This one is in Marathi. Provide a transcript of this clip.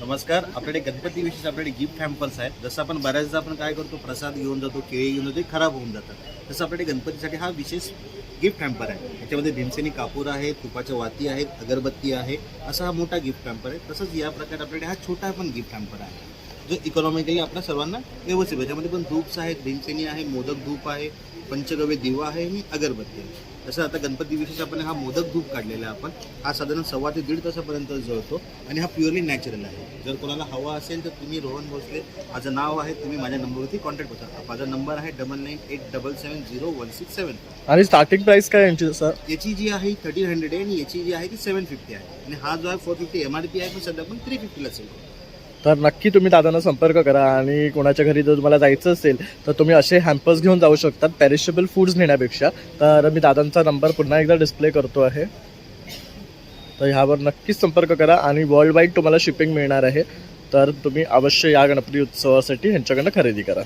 नमस्कार. आपल्याकडे गणपती विशेष आपल्याकडे गिफ्ट हॅम्पर्स आहेत. जसं आपण बऱ्याचदा आपण काय करतो प्रसाद घेऊन जातो केळी घेऊन जातो ते खराब होऊन जातात. तसं आपल्याकडे गणपतीसाठी हा विशेष गिफ्ट हॅम्पर आहे. याच्यामध्ये भीमसेनी कापूर आहे तुपाच्या वाती आहेत अगरबत्ती आहे. असा हा मोठा गिफ्ट हॅम्पर आहे. तसंच या प्रकारे आपल्याकडे हा छोटा पण गिफ्ट हॅम्पर आहे. जो इकॉनॉमिकली आपल्या सर्वांना व्यवस्थित आहे. पण धूप्स आहेत भीमसेनी आहे मोदक धूप आहे पंचगव्य दिवा आहे आणि अगरबत्ती आहे. तसं आता गणपती विशेष आपण हा मोदक धूप काढलेला आहे आपण. हा साधारण सव्वा ते दीड तासापर्यंत जळतो आणि हा प्युअरली नॅचरल आहे. जर कोणाला हवा असेल तर तुम्ही रोहन भोसले माझं नाव आहे तुम्ही माझ्या नंबरवरती कॉन्टॅक्ट करा माझा नंबर आहे double nine eight double seven zero one six seven आणि स्टार्टिंग प्राइस काय यांची सर? याची जी आहे थर्टीन हंड्रेड आहे आणि याची जी आहे ती सेवन फिफ्टी आहे. आणि हा जो आहे four fifty M R P आहे पण सध्या पण थ्री फिफ्टीला असेल तर नक्की तुम्ही दादांना संपर्क करा आणि कोणाच्या घरी जर तुम्हाला जायचं असेल तर तुम्ही असे हॅम्पर्स घेऊन जाऊ शकतात पॅरिशेबल फूड्स नेण्यापेक्षा. तर मी दादांचा नंबर पुन्हा एकदा डिस्प्ले करतो आहे. तर ह्यावर नक्कीच संपर्क करा आणि वर्ल्ड वाईड तुम्हाला शिपिंग मिळणार आहे. तर तुम्ही अवश्य या गणपती उत्सवासाठी ह्यांच्याकडनं खरेदी करा.